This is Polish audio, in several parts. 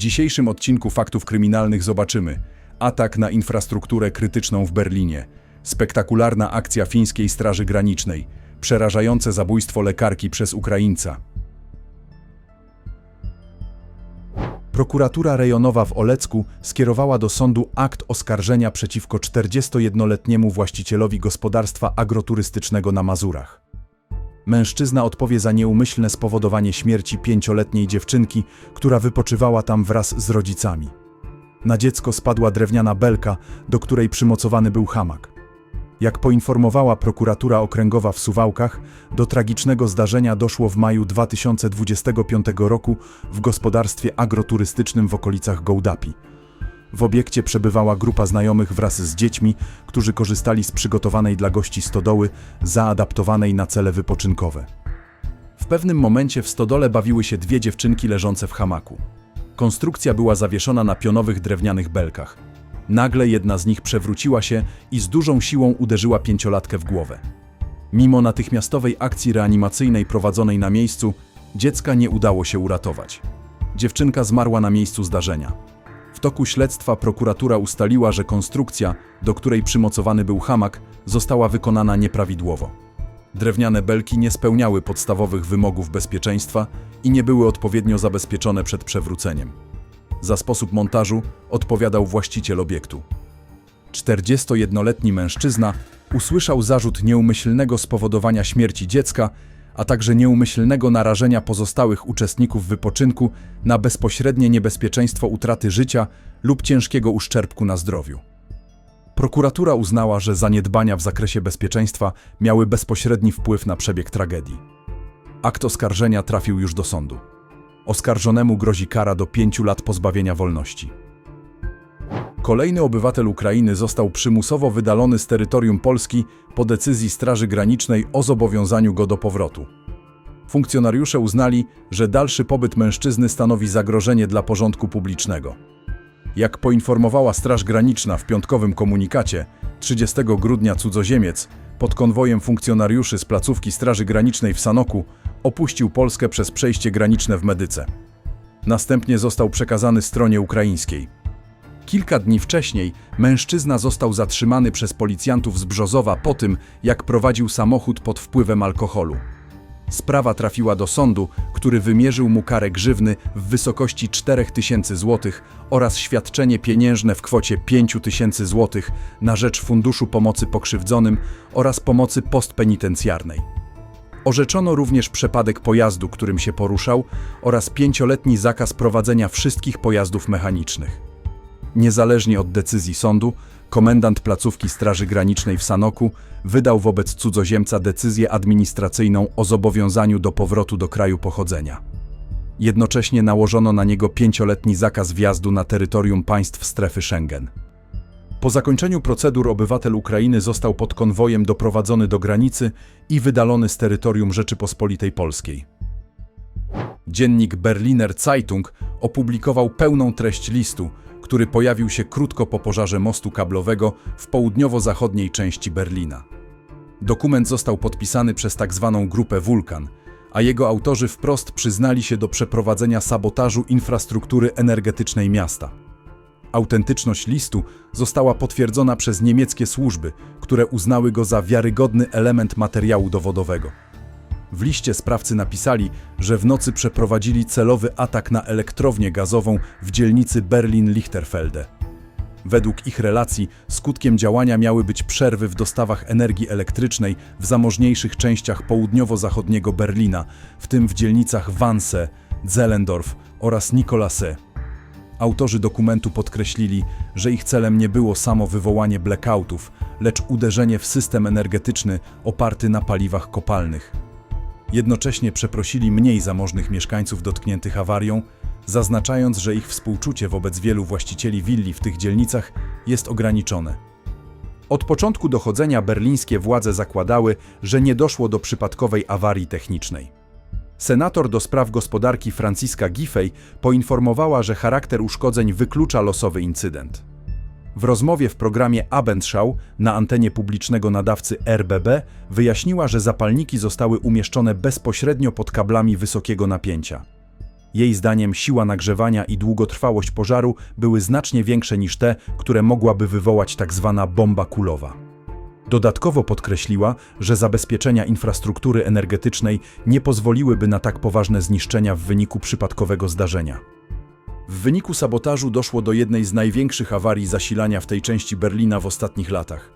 dzisiejszym odcinku Faktów Kryminalnych zobaczymy atak na infrastrukturę krytyczną w Berlinie, spektakularna akcja fińskiej Straży Granicznej, przerażające zabójstwo lekarki przez Ukraińca. Prokuratura rejonowa w Olecku skierowała do sądu akt oskarżenia przeciwko 41-letniemu właścicielowi gospodarstwa agroturystycznego na Mazurach. Mężczyzna odpowie za nieumyślne spowodowanie śmierci pięcioletniej dziewczynki, która wypoczywała tam wraz z rodzicami. Na dziecko spadła drewniana belka, do której przymocowany był hamak. Jak poinformowała prokuratura okręgowa w Suwałkach, do tragicznego zdarzenia doszło w maju 2025 roku w gospodarstwie agroturystycznym w okolicach Gołdapi. W obiekcie przebywała grupa znajomych wraz z dziećmi, którzy korzystali z przygotowanej dla gości stodoły, zaadaptowanej na cele wypoczynkowe. W pewnym momencie w stodole bawiły się dwie dziewczynki leżące w hamaku. Konstrukcja była zawieszona na pionowych drewnianych belkach. Nagle jedna z nich przewróciła się i z dużą siłą uderzyła pięciolatkę w głowę. Mimo natychmiastowej akcji reanimacyjnej prowadzonej na miejscu, dziecka nie udało się uratować. Dziewczynka zmarła na miejscu zdarzenia. W toku śledztwa prokuratura ustaliła, że konstrukcja, do której przymocowany był hamak, została wykonana nieprawidłowo. Drewniane belki nie spełniały podstawowych wymogów bezpieczeństwa i nie były odpowiednio zabezpieczone przed przewróceniem. Za sposób montażu odpowiadał właściciel obiektu. 41-letni mężczyzna usłyszał zarzut nieumyślnego spowodowania śmierci dziecka, a także nieumyślnego narażenia pozostałych uczestników wypoczynku na bezpośrednie niebezpieczeństwo utraty życia lub ciężkiego uszczerbku na zdrowiu. Prokuratura uznała, że zaniedbania w zakresie bezpieczeństwa miały bezpośredni wpływ na przebieg tragedii. Akt oskarżenia trafił już do sądu. Oskarżonemu grozi kara do pięciu lat pozbawienia wolności. Kolejny obywatel Ukrainy został przymusowo wydalony z terytorium Polski po decyzji Straży Granicznej o zobowiązaniu go do powrotu. Funkcjonariusze uznali, że dalszy pobyt mężczyzny stanowi zagrożenie dla porządku publicznego. Jak poinformowała Straż Graniczna w piątkowym komunikacie, 30 grudnia cudzoziemiec pod konwojem funkcjonariuszy z placówki Straży Granicznej w Sanoku opuścił Polskę przez przejście graniczne w Medyce. Następnie został przekazany stronie ukraińskiej. Kilka dni wcześniej mężczyzna został zatrzymany przez policjantów z Brzozowa po tym, jak prowadził samochód pod wpływem alkoholu. Sprawa trafiła do sądu, który wymierzył mu karę grzywny w wysokości 4000 zł oraz świadczenie pieniężne w kwocie 5000 zł na rzecz Funduszu Pomocy Pokrzywdzonym oraz pomocy postpenitencjarnej. Orzeczono również przepadek pojazdu, którym się poruszał oraz pięcioletni zakaz prowadzenia wszystkich pojazdów mechanicznych. Niezależnie od decyzji sądu, komendant placówki Straży Granicznej w Sanoku wydał wobec cudzoziemca decyzję administracyjną o zobowiązaniu do powrotu do kraju pochodzenia. Jednocześnie nałożono na niego pięcioletni zakaz wjazdu na terytorium państw strefy Schengen. Po zakończeniu procedur obywatel Ukrainy został pod konwojem doprowadzony do granicy i wydalony z terytorium Rzeczypospolitej Polskiej. Dziennik Berliner Zeitung opublikował pełną treść listu, który pojawił się krótko po pożarze mostu kablowego w południowo-zachodniej części Berlina. Dokument został podpisany przez tzw. Tak grupę Wulkan, a jego autorzy wprost przyznali się do przeprowadzenia sabotażu infrastruktury energetycznej miasta. Autentyczność listu została potwierdzona przez niemieckie służby, które uznały go za wiarygodny element materiału dowodowego. W liście sprawcy napisali, że w nocy przeprowadzili celowy atak na elektrownię gazową w dzielnicy Berlin-Lichterfelde. Według ich relacji skutkiem działania miały być przerwy w dostawach energii elektrycznej w zamożniejszych częściach południowo-zachodniego Berlina, w tym w dzielnicach Wannsee, Zellendorf oraz Nikolasse. Autorzy dokumentu podkreślili, że ich celem nie było samo wywołanie blackoutów, lecz uderzenie w system energetyczny oparty na paliwach kopalnych. Jednocześnie przeprosili mniej zamożnych mieszkańców dotkniętych awarią, zaznaczając, że ich współczucie wobec wielu właścicieli willi w tych dzielnicach jest ograniczone. Od początku dochodzenia berlińskie władze zakładały, że nie doszło do przypadkowej awarii technicznej. Senator do spraw gospodarki Franciska Giffey poinformowała, że charakter uszkodzeń wyklucza losowy incydent. W rozmowie w programie Abendschau na antenie publicznego nadawcy RBB wyjaśniła, że zapalniki zostały umieszczone bezpośrednio pod kablami wysokiego napięcia. Jej zdaniem siła nagrzewania i długotrwałość pożaru były znacznie większe niż te, które mogłaby wywołać tzw. bomba kulowa. Dodatkowo podkreśliła, że zabezpieczenia infrastruktury energetycznej nie pozwoliłyby na tak poważne zniszczenia w wyniku przypadkowego zdarzenia. W wyniku sabotażu doszło do jednej z największych awarii zasilania w tej części Berlina w ostatnich latach.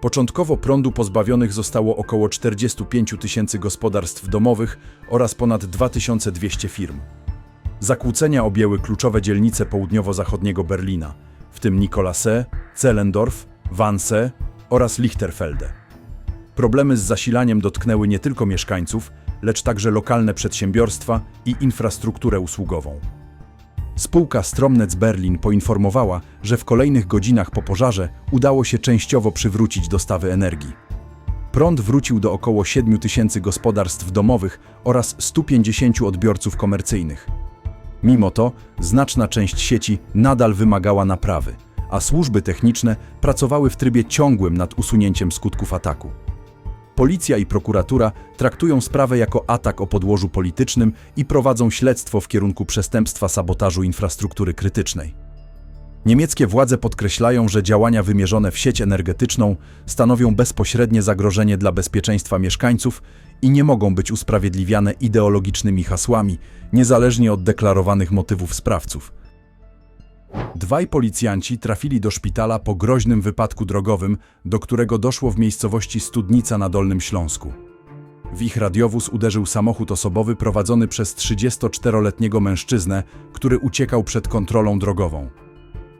Początkowo prądu pozbawionych zostało około 45 tysięcy gospodarstw domowych oraz ponad 2200 firm. Zakłócenia objęły kluczowe dzielnice południowo-zachodniego Berlina, w tym Nikolasse, Zellendorf, Wannsee oraz Lichterfelde. Problemy z zasilaniem dotknęły nie tylko mieszkańców, lecz także lokalne przedsiębiorstwa i infrastrukturę usługową. Spółka Stromnetz Berlin poinformowała, że w kolejnych godzinach po pożarze udało się częściowo przywrócić dostawy energii. Prąd wrócił do około 7 tysięcy gospodarstw domowych oraz 150 odbiorców komercyjnych. Mimo to znaczna część sieci nadal wymagała naprawy, a służby techniczne pracowały w trybie ciągłym nad usunięciem skutków ataku. Policja i prokuratura traktują sprawę jako atak o podłożu politycznym i prowadzą śledztwo w kierunku przestępstwa sabotażu infrastruktury krytycznej. Niemieckie władze podkreślają, że działania wymierzone w sieć energetyczną stanowią bezpośrednie zagrożenie dla bezpieczeństwa mieszkańców i nie mogą być usprawiedliwiane ideologicznymi hasłami, niezależnie od deklarowanych motywów sprawców. Dwaj policjanci trafili do szpitala po groźnym wypadku drogowym, do którego doszło w miejscowości Studnica na Dolnym Śląsku. W ich radiowóz uderzył samochód osobowy prowadzony przez 34-letniego mężczyznę, który uciekał przed kontrolą drogową.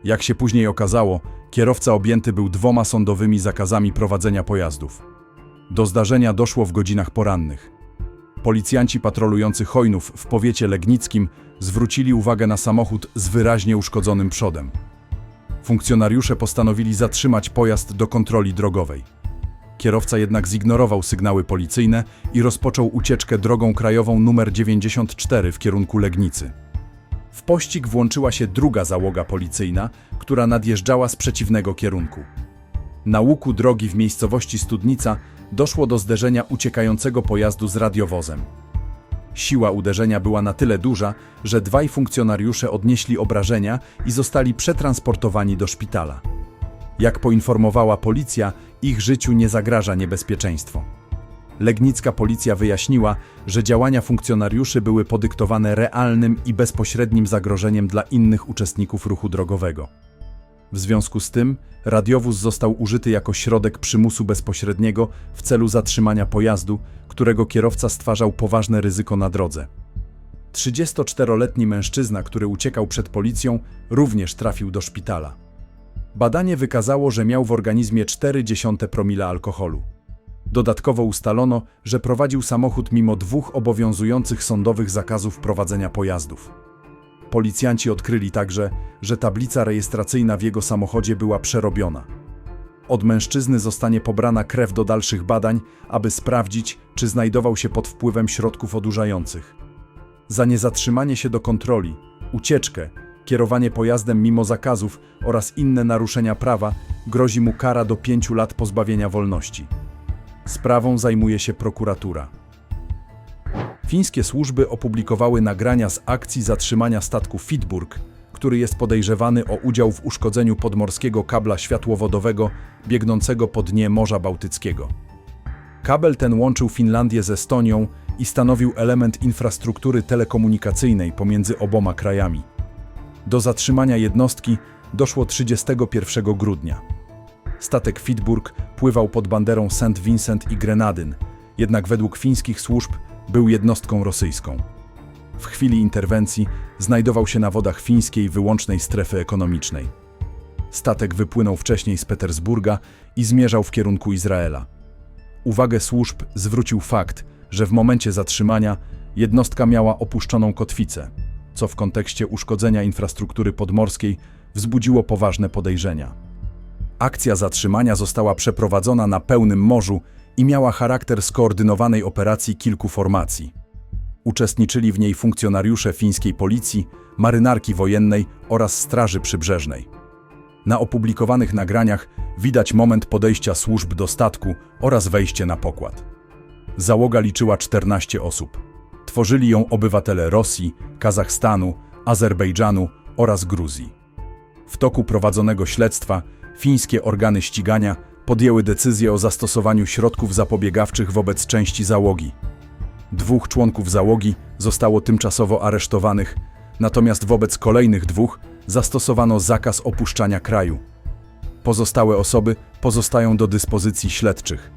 Jak się później okazało, kierowca objęty był dwoma sądowymi zakazami prowadzenia pojazdów. Do zdarzenia doszło w godzinach porannych. Policjanci patrolujący Hojnów w powiecie legnickim zwrócili uwagę na samochód z wyraźnie uszkodzonym przodem. Funkcjonariusze postanowili zatrzymać pojazd do kontroli drogowej. Kierowca jednak zignorował sygnały policyjne i rozpoczął ucieczkę drogą krajową numer 94 w kierunku Legnicy. W pościg włączyła się druga załoga policyjna, która nadjeżdżała z przeciwnego kierunku. Na łuku drogi w miejscowości Studnica doszło do zderzenia uciekającego pojazdu z radiowozem. Siła uderzenia była na tyle duża, że dwaj funkcjonariusze odnieśli obrażenia i zostali przetransportowani do szpitala. Jak poinformowała policja, ich życiu nie zagraża niebezpieczeństwo. Legnicka policja wyjaśniła, że działania funkcjonariuszy były podyktowane realnym i bezpośrednim zagrożeniem dla innych uczestników ruchu drogowego. W związku z tym radiowóz został użyty jako środek przymusu bezpośredniego w celu zatrzymania pojazdu, którego kierowca stwarzał poważne ryzyko na drodze. 34-letni mężczyzna, który uciekał przed policją, również trafił do szpitala. Badanie wykazało, że miał w organizmie 0,4 promila alkoholu. Dodatkowo ustalono, że prowadził samochód mimo dwóch obowiązujących sądowych zakazów prowadzenia pojazdów. Policjanci odkryli także, że tablica rejestracyjna w jego samochodzie była przerobiona. Od mężczyzny zostanie pobrana krew do dalszych badań, aby sprawdzić, czy znajdował się pod wpływem środków odurzających. Za niezatrzymanie się do kontroli, ucieczkę, kierowanie pojazdem mimo zakazów oraz inne naruszenia prawa grozi mu kara do pięciu lat pozbawienia wolności. Sprawą zajmuje się prokuratura. Fińskie służby opublikowały nagrania z akcji zatrzymania statku Fitburg, który jest podejrzewany o udział w uszkodzeniu podmorskiego kabla światłowodowego biegnącego po dnie Morza Bałtyckiego. Kabel ten łączył Finlandię z Estonią i stanowił element infrastruktury telekomunikacyjnej pomiędzy oboma krajami. Do zatrzymania jednostki doszło 31 grudnia. Statek Fitburg pływał pod banderą St. Vincent i Grenadyn, jednak według fińskich służb był jednostką rosyjską. W chwili interwencji znajdował się na wodach fińskiej wyłącznej strefy ekonomicznej. Statek wypłynął wcześniej z Petersburga i zmierzał w kierunku Izraela. Uwagę służb zwrócił fakt, że w momencie zatrzymania jednostka miała opuszczoną kotwicę, co w kontekście uszkodzenia infrastruktury podmorskiej wzbudziło poważne podejrzenia. Akcja zatrzymania została przeprowadzona na pełnym morzu i miała charakter skoordynowanej operacji kilku formacji. Uczestniczyli w niej funkcjonariusze fińskiej policji, marynarki wojennej oraz Straży Przybrzeżnej. Na opublikowanych nagraniach widać moment podejścia służb do statku oraz wejście na pokład. Załoga liczyła 14 osób. Tworzyli ją obywatele Rosji, Kazachstanu, Azerbejdżanu oraz Gruzji. W toku prowadzonego śledztwa fińskie organy ścigania podjęły decyzję o zastosowaniu środków zapobiegawczych wobec części załogi. Dwóch członków załogi zostało tymczasowo aresztowanych, natomiast wobec kolejnych dwóch zastosowano zakaz opuszczania kraju. Pozostałe osoby pozostają do dyspozycji śledczych.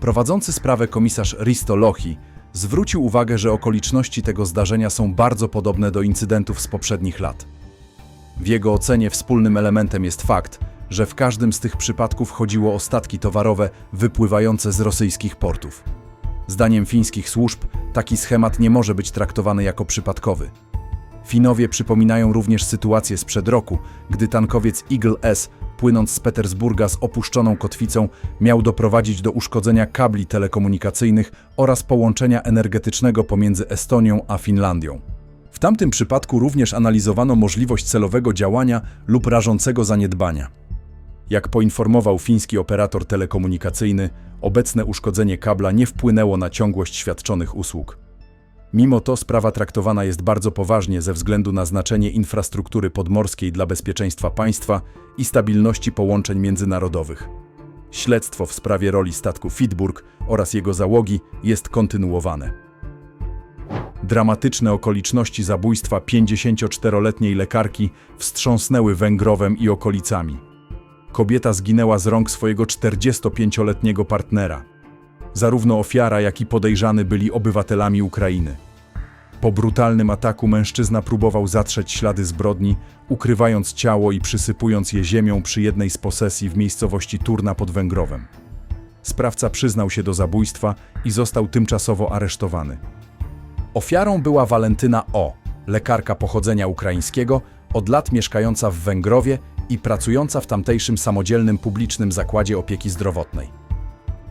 Prowadzący sprawę komisarz Risto Lochi zwrócił uwagę, że okoliczności tego zdarzenia są bardzo podobne do incydentów z poprzednich lat. W jego ocenie wspólnym elementem jest fakt, że w każdym z tych przypadków chodziło o statki towarowe wypływające z rosyjskich portów. Zdaniem fińskich służb taki schemat nie może być traktowany jako przypadkowy. Finowie przypominają również sytuację sprzed roku, gdy tankowiec Eagle S, płynąc z Petersburga z opuszczoną kotwicą, miał doprowadzić do uszkodzenia kabli telekomunikacyjnych oraz połączenia energetycznego pomiędzy Estonią a Finlandią. W tamtym przypadku również analizowano możliwość celowego działania lub rażącego zaniedbania. Jak poinformował fiński operator telekomunikacyjny, obecne uszkodzenie kabla nie wpłynęło na ciągłość świadczonych usług. Mimo to sprawa traktowana jest bardzo poważnie ze względu na znaczenie infrastruktury podmorskiej dla bezpieczeństwa państwa i stabilności połączeń międzynarodowych. Śledztwo w sprawie roli statku Fitburg oraz jego załogi jest kontynuowane. Dramatyczne okoliczności zabójstwa 54-letniej lekarki wstrząsnęły Węgrowem i okolicami. Kobieta zginęła z rąk swojego 45-letniego partnera. Zarówno ofiara, jak i podejrzany byli obywatelami Ukrainy. Po brutalnym ataku mężczyzna próbował zatrzeć ślady zbrodni, ukrywając ciało i przysypując je ziemią przy jednej z posesji w miejscowości Turna pod Węgrowem. Sprawca przyznał się do zabójstwa i został tymczasowo aresztowany. Ofiarą była Walentyna O., lekarka pochodzenia ukraińskiego, od lat mieszkająca w Węgrowie i pracująca w tamtejszym samodzielnym publicznym zakładzie opieki zdrowotnej.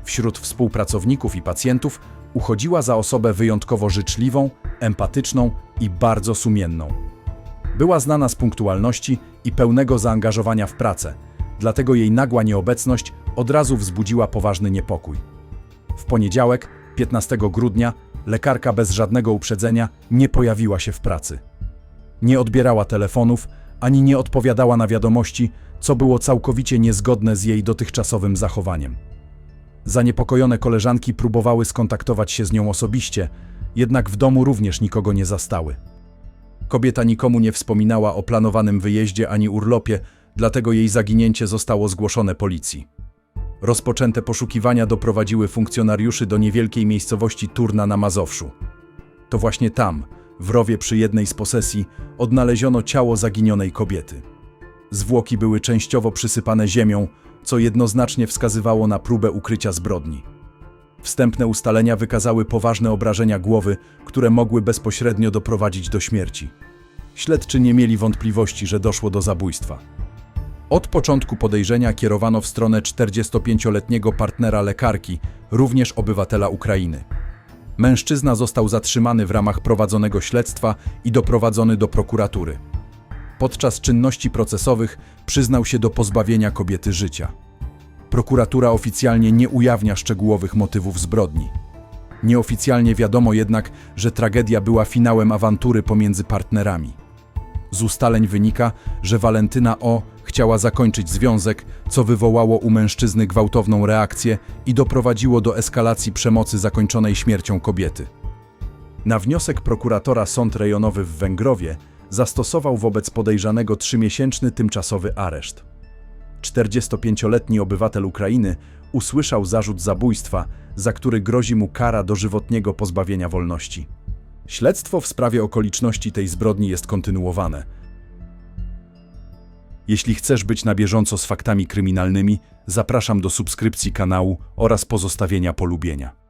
Wśród współpracowników i pacjentów uchodziła za osobę wyjątkowo życzliwą, empatyczną i bardzo sumienną. Była znana z punktualności i pełnego zaangażowania w pracę, dlatego jej nagła nieobecność od razu wzbudziła poważny niepokój. W poniedziałek, 15 grudnia, lekarka bez żadnego uprzedzenia nie pojawiła się w pracy. Nie odbierała telefonów, ani nie odpowiadała na wiadomości, co było całkowicie niezgodne z jej dotychczasowym zachowaniem. Zaniepokojone koleżanki próbowały skontaktować się z nią osobiście, jednak w domu również nikogo nie zastały. Kobieta nikomu nie wspominała o planowanym wyjeździe ani urlopie, dlatego jej zaginięcie zostało zgłoszone policji. Rozpoczęte poszukiwania doprowadziły funkcjonariuszy do niewielkiej miejscowości Turna na Mazowszu. To właśnie tam, w rowie przy jednej z posesji, odnaleziono ciało zaginionej kobiety. Zwłoki były częściowo przysypane ziemią, co jednoznacznie wskazywało na próbę ukrycia zbrodni. Wstępne ustalenia wykazały poważne obrażenia głowy, które mogły bezpośrednio doprowadzić do śmierci. Śledczy nie mieli wątpliwości, że doszło do zabójstwa. Od początku podejrzenia kierowano w stronę 45-letniego partnera lekarki, również obywatela Ukrainy. Mężczyzna został zatrzymany w ramach prowadzonego śledztwa i doprowadzony do prokuratury. Podczas czynności procesowych przyznał się do pozbawienia kobiety życia. Prokuratura oficjalnie nie ujawnia szczegółowych motywów zbrodni. Nieoficjalnie wiadomo jednak, że tragedia była finałem awantury pomiędzy partnerami. Z ustaleń wynika, że Walentyna O. chciała zakończyć związek, co wywołało u mężczyzny gwałtowną reakcję i doprowadziło do eskalacji przemocy zakończonej śmiercią kobiety. Na wniosek prokuratora Sąd Rejonowy w Węgrowie zastosował wobec podejrzanego trzymiesięczny tymczasowy areszt. 45-letni obywatel Ukrainy usłyszał zarzut zabójstwa, za który grozi mu kara dożywotniego pozbawienia wolności. Śledztwo w sprawie okoliczności tej zbrodni jest kontynuowane. Jeśli chcesz być na bieżąco z faktami kryminalnymi, zapraszam do subskrypcji kanału oraz pozostawienia polubienia.